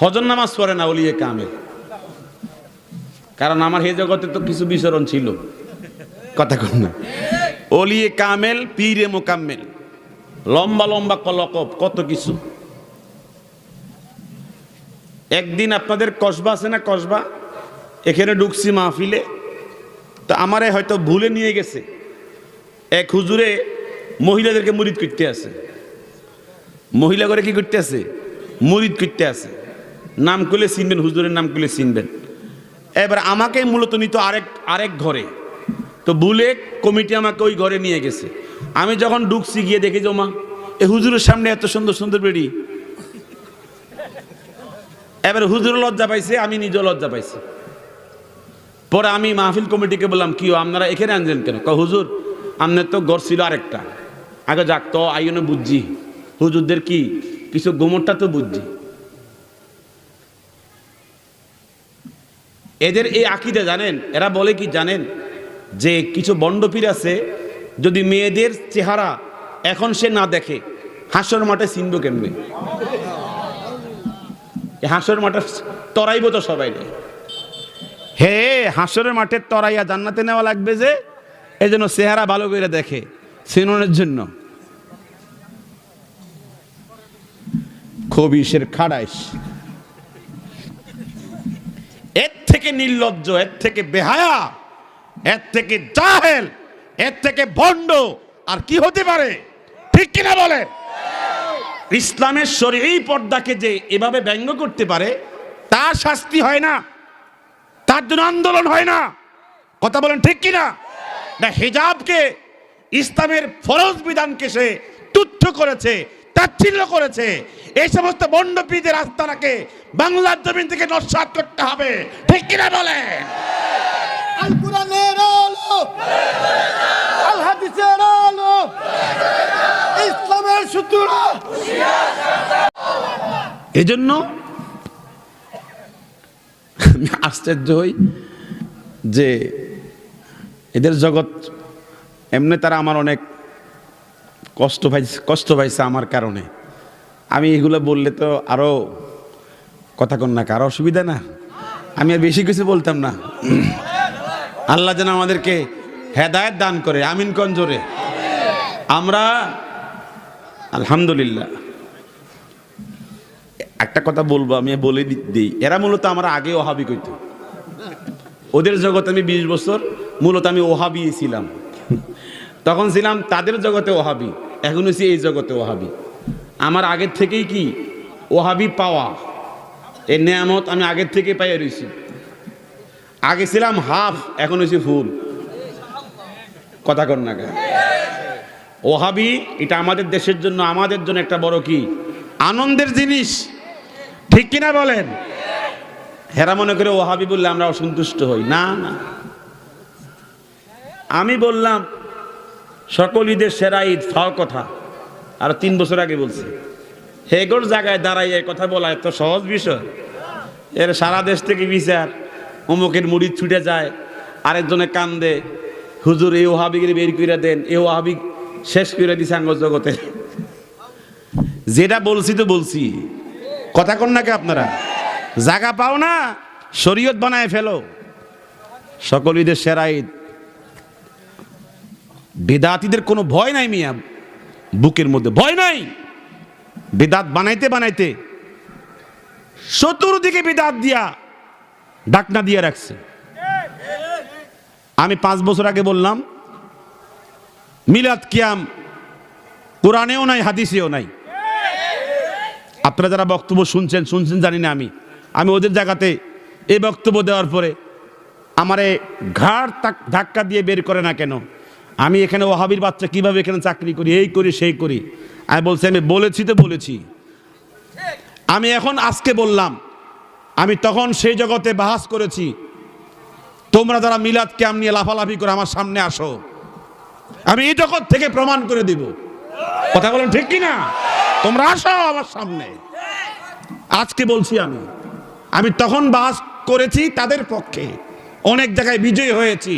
ফজর নামাজ পড়ে না অলিয়ে কামেল। কারণ আমার এই জগতে তো কিছু বিচরণ ছিল। কথা কন না। অলিয়ে কামেল, পীরে মোকাম্মেল। লম্বা লম্বা কলকব, কত কিছু। একদিন আপনাদের কসবা আছে না কসবা? এখানে ঢুকছি মাহফিলে। তো আমারে হয়তো ভুলে নিয়ে গেছে। এক হুজুরে মহিলাদেরকে মুরিদ করতে আছে। মহিলা করে কি করতে আছে? মুরিদ করতে আছে। নাম করলে চিনবেন, হুজুরের নাম করলে চিনবেন। এবার আমাকে মূলত নিত আরেক আরেক ঘরে। তো ভুলে কমিটি আমাকে ওই ঘরে নিয়ে গেছে। আমি যখন ঢুকছি গিয়ে দেখি জমা এ হুজুরের সামনে এত সুন্দর সুন্দর বেড়ি। এবার হুজুর লজ্জা পাইছে, আমি নিজেও লজ্জা পাইছি। পরে আমি মাহফিল কমিটিকে বললাম, কি আপনারা এখানে আনছেন কেন? ক হুজুর, আপনার তো ঘর ছিল আরেকটা। আগে যাক, তো আইনে বুঝছি। হুজুরদের কি, কিছু গোমরটা তো বুঝছি। এদের এই আকিদে জানেন? এরা বলে কি জানেন? যে কিছু বন্ডপীর আছে, যদি মেয়েদের চেহারা এখন সে না দেখে, হাসর মাঠে কেমনে? এ হাসর মাঠে তরাইব তো সবাই হে হাসরের মাঠে তরাইয়া জান্নাতে নেওয়া লাগবে যে এই জন্য চেহারা ভালো করে দেখে সিননের জন্য। খবিসের খাড়াইশ। এর থেকে নির্লজ্জ, এর থেকে বেহায়া, এর থেকে জাহেল, এর থেকে ভণ্ড, আর কি হতে পারে? ঠিক কিনা বলে ইসলামের শরীর এই পর্দাকে যে এভাবে ব্যঙ্গ করতে পারে, তার শাস্তি হয় না। তার জন্য আন্দোলন হয় না। কথা বলেন ঠিক কিনা? না, হিজাবকে, ইসলামের ফরজ বিধানকে সে তুচ্ছ করেছে, তাচ্ছিল্য করেছে এই সমস্ত বন্ডপীদের আস্তানাকে বাংলার জমিন থেকে নস্বাত করতে হবে। ঠিক কিনা বলেন? আল কোরআনের আলো আল হাদিসের আলো ইসলামের সুতরা। এজন্য আমি আশ্চর্য হই যে এদের জগৎ এমনি তারা আমার অনেক কষ্ট পাইছে কষ্ট পাইছে আমার কারণে। আমি এগুলো বললে তো আরও কথা কন না, কারও অসুবিধা না। আমি আর বেশি কিছু বলতাম না। আল্লাহ যেন আমাদেরকে হেদায়ত দান করে, আমিন কঞ্জোরে আমরা, আলহামদুলিল্লাহ। একটা কথা বলব, আমি বলে দিই। এরা মূলত আমার আগে ওহাবি কইত। ওদের জগতে আমি বিশ বছর মূলত আমি ওহাবি ছিলাম। তখন ছিলাম তাদের জগতে ওহাবি, এখন হচ্ছে এই জগতে ওহাবি। আমার আগের থেকেই কি? ওহাবি পাওয়া। এই নেয়ামত আমি আগের থেকে পাইয়া রয়েছি আগে ছিলাম হাফ, এখন হচ্ছে ফুল। কথা কর না ওহাবি, এটা আমাদের দেশের জন্য, আমাদের জন্য একটা বড় কি? আনন্দের জিনিস। ঠিক কিনা বলেন? হেরা মনে করে ওহাবি বললে আমরা অসন্তুষ্ট হই। না না। আমি বললাম, সকল ঈদের সেরা ঈদ ফাও কথা। আর তিন বছর আগে বলছি। হেগর জায়গায় দাঁড়াই এই কথা বলা এত সহজ বিষয়। এর সারা দেশ থেকে বিচার। অমুকের মুড়ি ছুটে যায়, আরেকজনে কান্দে, হুজুর, এই ওহাবিকে বের করে দেন, এই ওহাবি শেষ করে দিছে আঙ্গ জগতে। যেটা বলছি তো বলছি। কথা কন নাকি আপনারা? জায়গা পাও না, শরীয়ত বানায় ফেলো। সকল ঈদের সেরা ঈদ। বেদাতিদের কোনো ভয় নাই মিয়া। বুকের মধ্যে ভয় নাই। বেদাত বানাইতে বানাইতে চতুর্দিকে বেদাত দিয়া ডাকনা দিয়ে রাখছে। আমি পাঁচ বছর আগে বললাম, মিলাদ কিয়াম কোরআনেও নাই, হাদিসেও নাই। আপনারা যারা বক্তব্য শুনছেন শুনছেন জানি না আমি। আমি ওদের জায়গাতে এই বক্তব্য দেওয়ার পরে আমারে ঘাড় ধাক্কা দিয়ে বের করে না কেন? আমি এখানে ওহাবির বাচ্চা কীভাবে এখানে চাকরি করি? এই করি, সেই করি। আমি বলছি, আমি বলেছি তো বলেছি। আমি এখন আজকে বললাম, আমি তখন সেই জগতে বাহাস করেছি, তোমরা যারা মিলাদ ক্যাম নিয়ে লাফালাফি করে আমার সামনে আসো। আমি এই জগৎ থেকে প্রমাণ করে দিব। কথা বলেন ঠিক কি না? তোমরা আসো আমার সামনে। আজকে বলছি আমি আমি তখন বাস করেছি তাদের পক্ষে। অনেক জায়গায় বিজয়ী হয়েছি।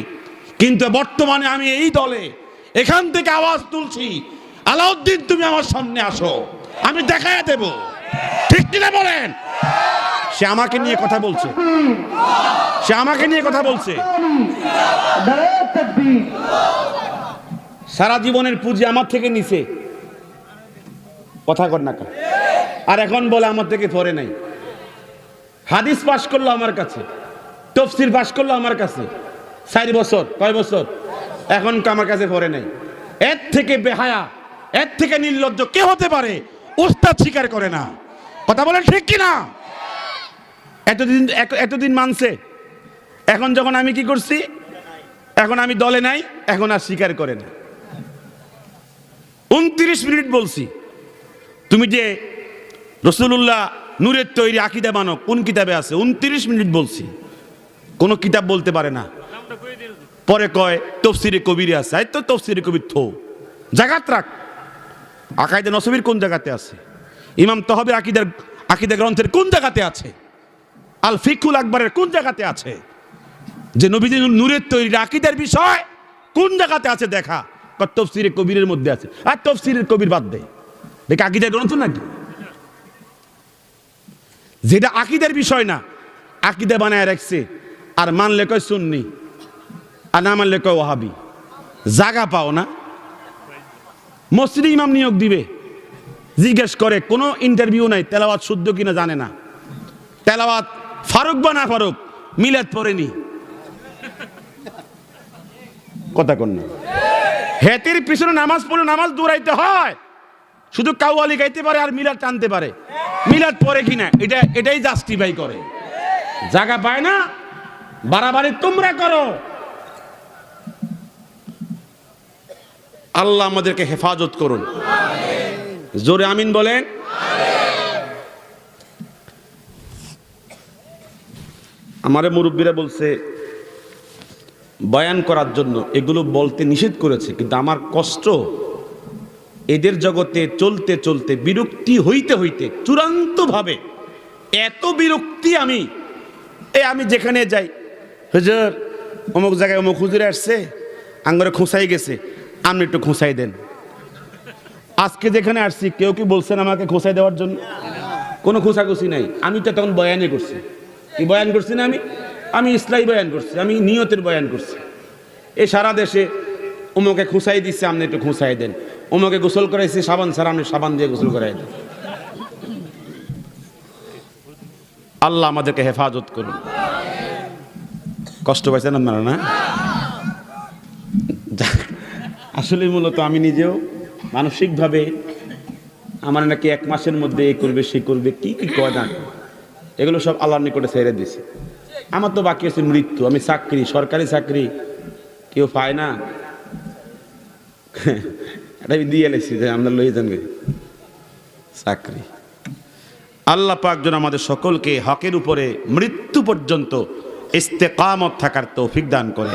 কিন্তু বর্তমানে আমি এই দলে এখান থেকে আওয়াজ তুলছি। আলাউদ্দিন, তুমি আমার সামনে আসো। আমি দেখায় দেব। ঠিক কিনা বলেন? সে আমাকে নিয়ে কথা বলছে। সে আমাকে নিয়ে কথা বলছে। সারা জীবনের পুঁজি আমার থেকে নিছে। কথা কর না? আর এখন বলে আমার থেকে ধরে নাই। হাদিস পাশ করল আমার কাছে। তফসির পাশ করল আমার কাছে। চার বছর, কয় বছর? এখন আমার কাছে পড়ে নাই। এর থেকে বেহায়া, এর থেকে নির্লজ্জ কে হতে পারে? উস্তাদ স্বীকার করে না। কথা বলেন ঠিক কি না এতদিন এত- এতদিন মানছে। এখন যখন আমি কি করছি? এখন আমি দলে নাই, এখন আর স্বীকার করে না। উনত্রিশ মিনিট বলছি। তুমি যে রসুল্লাহ নূরের তৈরি আকিদা মানো, কোন কিতাবে আছে? উনত্রিশ মিনিট বলছি। কোনো কিতাব বলতে পারে না। পরে কয়, তফসিরে কবিরে আছে। এই তো তফসিরে কবির থো। জাগাত রাখ। আকাইদে নসবির কোন জায়গাতে আছে? ইমাম তহবের আকিদার, আকিদা গ্রন্থের কোন জায়গাতে আছে? আল ফিকুল আকবরের কোন জায়গাতে আছে? যে নবীজি নূরের তৈরি আকিদার বিষয় কোন জায়গাতে আছে দেখা? তফসিরে কবিরের মধ্যে আছে। আর তফসিরের কবির বাদ দেয় দেখে আকিদার গ্রন্থ নাকি? যেটা আকিদের বিষয় না, আকিদে বানায় রাখছে। আর মানলে কয় সুন্নি। আর না মানলে কয় ওহাবি জাগা পাও না। মসজিদে ইমাম নিয়োগ দিবে। জিজ্ঞেস করে, কোনো ইন্টারভিউ নাই, তেলাওয়াত শুদ্ধ কিনা জানে না। তেলাওয়াত ফারুক বা না ফারুক, মিলাদ পড়েনি। কথা কন হেতির পিছনে নামাজ পড়ে নামাজ দৌড়াইতে হয়। শুধু কাউয়ালি গাইতে পারে আর মিলাদ টানতে পারে। মিলাদ পরে কিনা, এটা, এটাই জাস্টিফাই করে। জায়গা পায় না, বাড়াবাড়ি তোমরা করো। আল্লাহ আমাদেরকে হেফাজত করুন। জোরে আমিন বলেন। আমারে মুরব্বীরা বলছে, বয়ান করার জন্য এগুলো বলতে নিষেধ করেছে, কিন্তু আমার কষ্ট এদের জগতে চলতে চলতে, বিরক্তি হইতে হইতে, চূড়ান্তভাবে এত বিরক্তি আমি, এ আমি যেখানে যাই। হুজুর, অমুক জায়গায় অমুক হুজুরে আসছে, আঙ্গরে খোঁসাই গেছে। আপনি একটু খোঁসাই দেন। আজকে যেখানে আসছি, কেউ কি বলছেন আমাকে খোঁসাই দেওয়ার জন্য? কোনো খোঁসাখুসি নাই। আমি তো তখন বয়ানই করছি। কি বয়ান করছি না আমি? আমি ইসলাই বয়ান করছি, আমি নিয়তের বয়ান করছি। এই সারা দেশে উমকে খুঁসাই দিচ্ছে আপনি একটু খুঁসাই দেন। উমকে গোসল করাইছে, সাবান ছাড়া আপনি সাবান দিয়ে গোসল করাই দেন। আল্লাহ আমাদেরকে হেফাজত করুন। কষ্ট পাইছেন আপনারা না? আসলে মূলত আমি নিজেও মানসিকভাবে আমার নাকি এক মাসের মধ্যে এ করবে, সে করবে, কি কি কয় না এগুলো সব আল্লাহর নিকটে ছেড়ে দিছে আমার তো বাকি আছে মৃত্যু, আমি চাকরি, সরকারি চাকরি, কেউ পায় না। এটা আমি দিয়ে এলেছি যে আমরা লই যান চাকরি। আল্লাহ পাক যেন আমাদের সকলকে হকের উপরে মৃত্যু পর্যন্ত ইস্তেকামত থাকার তৌফিক দান করে